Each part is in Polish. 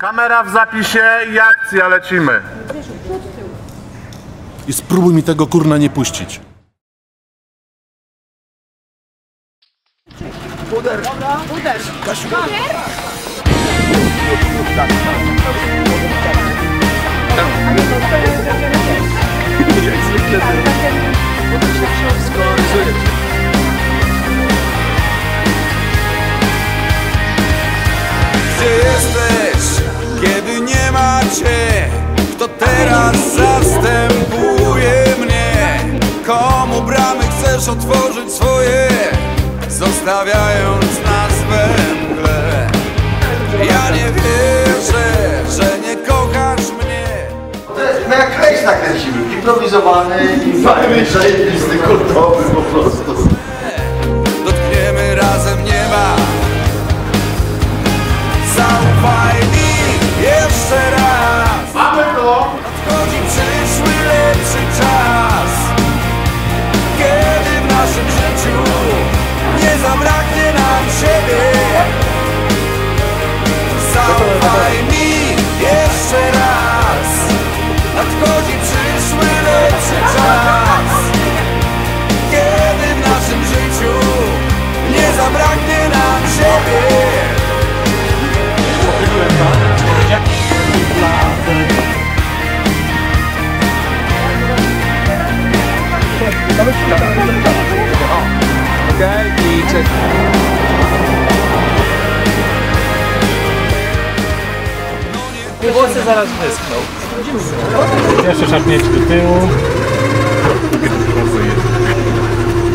Kamera w zapisie i akcja, lecimy. I spróbuj mi tego kurna nie puścić. Gdzie cię? Kto teraz zastępuje mnie? Komu bramy chcesz otworzyć swoje? Zostawiając nas we mgle Ja nie wierzę, że nie kochasz mnie No jak hejs nakręcimy, improwizowany i fajny, zajebisty, kultowy po prostu. Włosy zaraz wyschną. Jeszcze szarpnięcie do tyłu.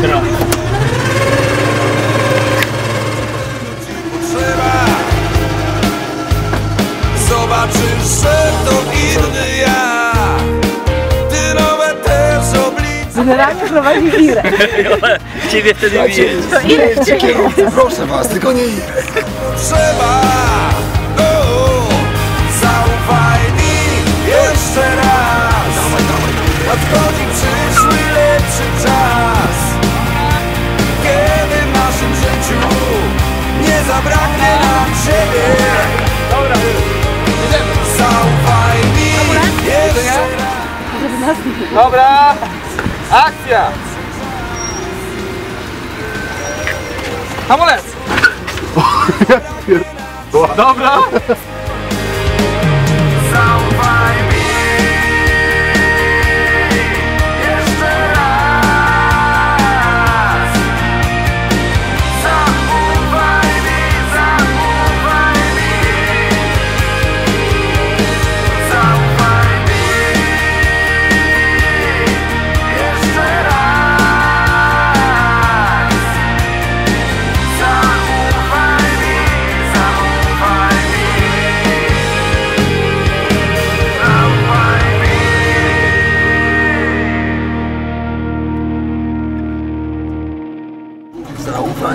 Teraz. Zobaczysz, że to inny ja Generalnie prowadzi wirę. Ciebie wtedy widzieć. To ile w ciebie? Proszę was, tylko nie idę. trzeba o, Zaufaj mi jeszcze raz. Nadchodzi przyszły lepszy czas. Kiedy w naszym życiu Nie zabraknie nam siebie. Zaufaj mi jeszcze raz. Dobra, akcja! Hamulec! Dobra!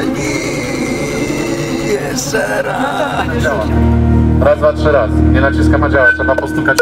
Mi. Jeszcze raz. Raz, dwa, trzy raz. Nie naciskam, a działa. Trzeba postukać.